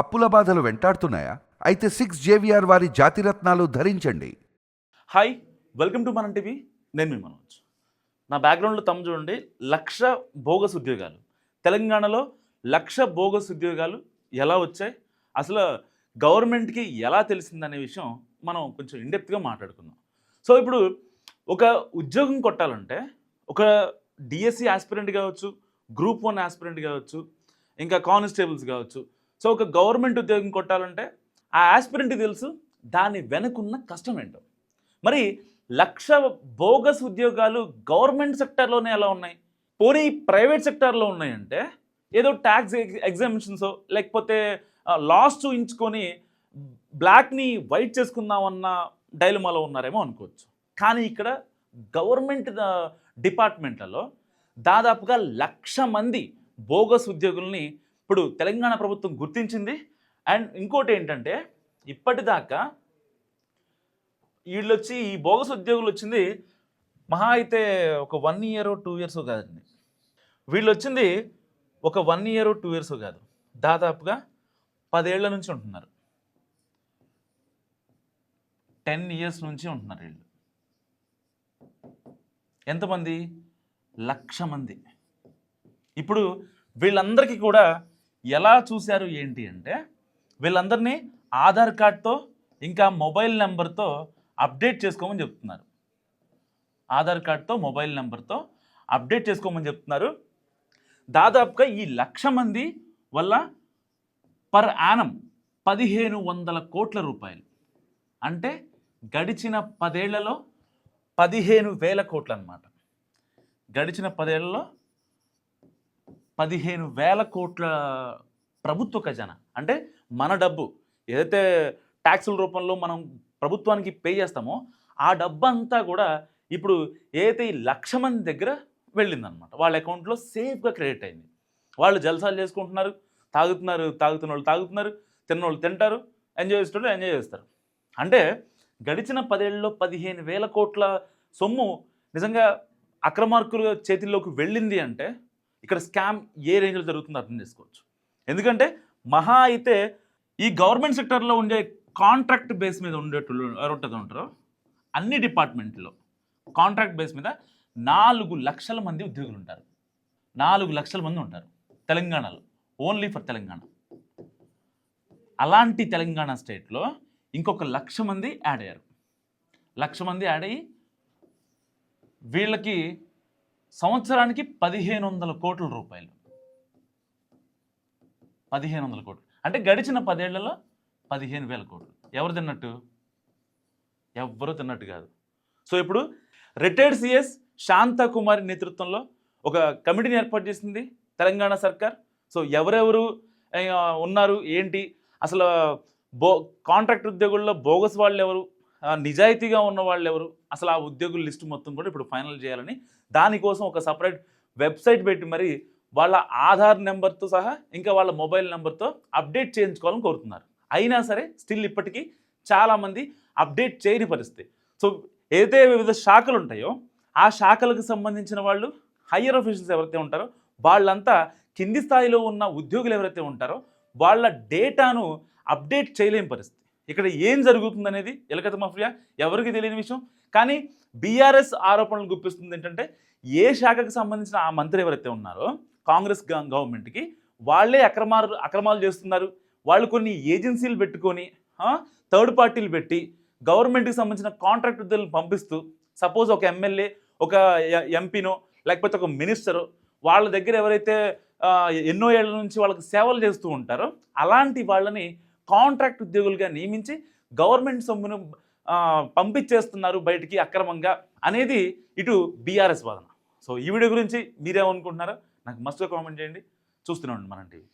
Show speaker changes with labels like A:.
A: అప్పుల బాధలు వెంటాడుతున్నాయా? అయితే సిక్స్ జేవిఆర్ వారి జాతిరత్నాలు ధరించండి.
B: హాయ్ వెల్కమ్ టు మన టీవీ నేను మీ మనోజ్. నా బ్యాక్గ్రౌండ్లో తమ్ము చూడండి లక్ష బోగస్ ఉద్యోగాలు. తెలంగాణలో లక్ష బోగస్ ఉద్యోగాలు ఎలా వచ్చాయి? అసలు గవర్నమెంట్కి ఎలా తెలిసిందనే విషయం మనం కొంచెం ఇండెప్త్గా మాట్లాడుకుందాం. సో ఇప్పుడు ఒక ఉద్యోగం కొట్టాలంటే ఒక డిఎస్సి ఆస్పిరెంట్ కావచ్చు గ్రూప్ వన్ ఆస్పిరెంట్ కావచ్చు ఇంకా కానిస్టేబుల్స్ కావచ్చు సో ఒక గవర్నమెంట్ ఉద్యోగం కొట్టాలంటే ఆ ఆస్పిరెంట్కి తెలుసు దాని వెనుకున్న కష్టం ఏంటో. మరి లక్ష బోగస్ ఉద్యోగాలు గవర్నమెంట్ సెక్టర్లోనే ఎలా ఉన్నాయి? పోనీ ప్రైవేట్ సెక్టార్లో ఉన్నాయంటే ఏదో ట్యాక్స్ ఎగ్జామిషన్స్ లేకపోతే లాస్ చూయించుకొని బ్లాక్ని వైట్ చేసుకుందామన్న డైలమాలో ఉన్నారేమో అనుకోవచ్చు. కానీ ఇక్కడ గవర్నమెంట్ డిపార్ట్మెంట్లలో దాదాపుగా లక్ష మంది బోగస్ ఉద్యోగుల్ని ఇప్పుడు తెలంగాణ ప్రభుత్వం గుర్తించింది. అండ్ ఇంకోటి ఏంటంటే ఇప్పటిదాకా వీళ్ళు వచ్చి ఈ బోగస్ ఉద్యోగులు వచ్చింది మహా అయితే ఒక వన్ ఇయర్ టూ ఇయర్స్ కాదండి. వీళ్ళు వచ్చింది ఒక వన్ ఇయర్ టూ ఇయర్స్ కాదు. దాదాపుగా పదేళ్ళ నుంచి ఉంటున్నారు. టెన్ ఇయర్స్ నుంచి ఉంటున్నారు వీళ్ళు. ఎంతమంది? లక్ష మంది. ఇప్పుడు వీళ్ళందరికీ కూడా ఎలా చూశారు ఏంటి అంటే వీళ్ళందరినీ ఆధార్ కార్డ్తో ఇంకా మొబైల్ నెంబర్తో అప్డేట్ చేసుకోమని చెప్తున్నారు. ఆధార్ కార్డ్తో మొబైల్ నెంబర్తో అప్డేట్ చేసుకోమని చెప్తున్నారు. దాదాపుగా ఈ లక్ష మంది వల్ల పర్ యానం పదిహేను వందల కోట్ల రూపాయలు. అంటే గడిచిన పదేళ్ళలో పదిహేను వేల కోట్లు అనమాట గడిచిన పదేళ్ళలో పదిహేను వేల కోట్ల ప్రభుత్వ ఖజానా. అంటే మన డబ్బు ఏదైతే ట్యాక్సుల రూపంలో మనం ప్రభుత్వానికి పే చేస్తామో ఆ డబ్బు అంతా కూడా ఇప్పుడు ఏదైతే ఈ లక్ష మంది దగ్గర వెళ్ళిందనమాట వాళ్ళ అకౌంట్లో సేఫ్గా క్రెడిట్ అయింది. వాళ్ళు జల్సాలు చేసుకుంటున్నారు తాగుతున్నారు తాగుతున్న వాళ్ళు తాగుతున్నారు తిన్న వాళ్ళు తింటారు ఎంజాయ్ చేసేటోళ్ళు ఎంజాయ్ చేస్తారు. అంటే గడిచిన పదేళ్ళలో పదిహేను వేల కోట్ల సొమ్ము నిజంగా అక్రమార్కుల చేతిల్లోకి వెళ్ళింది అంటే ఇక్కడ స్కామ్ ఏ రేంజ్లో జరుగుతుందో అర్థం చేసుకోవచ్చు. ఎందుకంటే మహా అయితే ఈ గవర్నమెంట్ సెక్టర్లో ఉండే కాంట్రాక్ట్ బేస్ మీద ఉండేటోళ్ళు ఎవరుంటుంది ఉంటారో అన్ని డిపార్ట్మెంట్లో కాంట్రాక్ట్ బేస్ మీద నాలుగు లక్షల మంది ఉద్యోగులు ఉంటారు. నాలుగు లక్షల మంది ఉంటారు తెలంగాణలో. Only for Telangana. అలాంటి తెలంగాణ స్టేట్లో ఇంకొక లక్ష మంది యాడ్ అయ్యారు. లక్ష మంది యాడ్ అయ్యి వీళ్ళకి సంవత్సరానికి పదిహేను వందల కోట్ల రూపాయలు. పదిహేను వందల కోట్లు. అంటే గడిచిన పదేళ్ళలో పదిహేను వేల కోట్లు. ఎవరు తిన్నట్టు? ఎవ్వరూ తిన్నట్టు కాదు. సో ఇప్పుడు రిటైర్డ్ సిఎస్ శాంతకుమారి నేతృత్వంలో ఒక కమిటీని ఏర్పాటు చేసింది తెలంగాణ సర్కార్. సో ఎవరెవరు ఉన్నారు ఏంటి? అసలు బో కాంట్రాక్ట్ ఉద్యోగుల్లో బోగస్ వాళ్ళు ఎవరు నిజాయితీగా ఉన్న వాళ్ళు ఎవరు అసలు ఆ ఉద్యోగుల లిస్టు మొత్తం కూడా ఇప్పుడు ఫైనల్ చేయాలని దానికోసం ఒక సపరేట్ వెబ్సైట్ పెట్టి మరి వాళ్ళ ఆధార్ నెంబర్తో సహా ఇంకా వాళ్ళ మొబైల్ నెంబర్తో అప్డేట్ చేయించుకోవాలని కోరుతున్నారు. అయినా సరే స్టిల్ ఇప్పటికీ చాలామంది అప్డేట్ చేయని పరిస్థితి. సో ఏదైతే వివిధ శాఖలు ఉంటాయో ఆ శాఖలకు సంబంధించిన వాళ్ళు హయ్యర్ ఆఫీషియల్స్ ఎవరైతే ఉంటారో వాళ్ళంతా కింది స్థాయిలో ఉన్న ఉద్యోగులు ఎవరైతే ఉంటారో వాళ్ళ డేటాను అప్డేట్ చేయలేని పరిస్థితి. ఇక్కడ ఏం జరుగుతుందనేది ఎలకత మాఫియా ఎవరికి తెలియని విషయం. కానీ బీఆర్ఎస్ ఆరోపణలు గుప్పిస్తుంది ఏంటంటే ఏ శాఖకు సంబంధించిన ఆ మంత్రి ఎవరైతే ఉన్నారో కాంగ్రెస్ గ- గవర్నమెంట్కి వాళ్ళే అక్రమాలు అక్రమాలు చేస్తున్నారు. వాళ్ళు కొన్ని ఏజెన్సీలు పెట్టుకొని థర్డ్ పార్టీలు పెట్టి గవర్నమెంట్కి సంబంధించిన కాంట్రాక్ట్ ఉద్యోగులు పంపిస్తూ సపోజ్ ఒక ఎమ్మెల్యే ఒక ఎంపీనో లేకపోతే ఒక మినిస్టరో వాళ్ళ దగ్గర ఎవరైతే ఎన్నో ఏళ్ళ నుంచి వాళ్ళకి సేవలు చేస్తూ ఉంటారో అలాంటి వాళ్ళని కాంట్రాక్ట్ ఉద్యోగులుగా నియమించి గవర్నమెంట్ సొమ్మును పంపించేస్తున్నారు బయటికి అక్రమంగా అనేది ఇటు బీఆర్ఎస్ వాదన. సో ఈ వీడియో గురించి మీరేమనుకుంటున్నారో నాకు మస్తుగా కామెంట్ చేయండి. చూస్తూనే ఉండండి మన టీవీ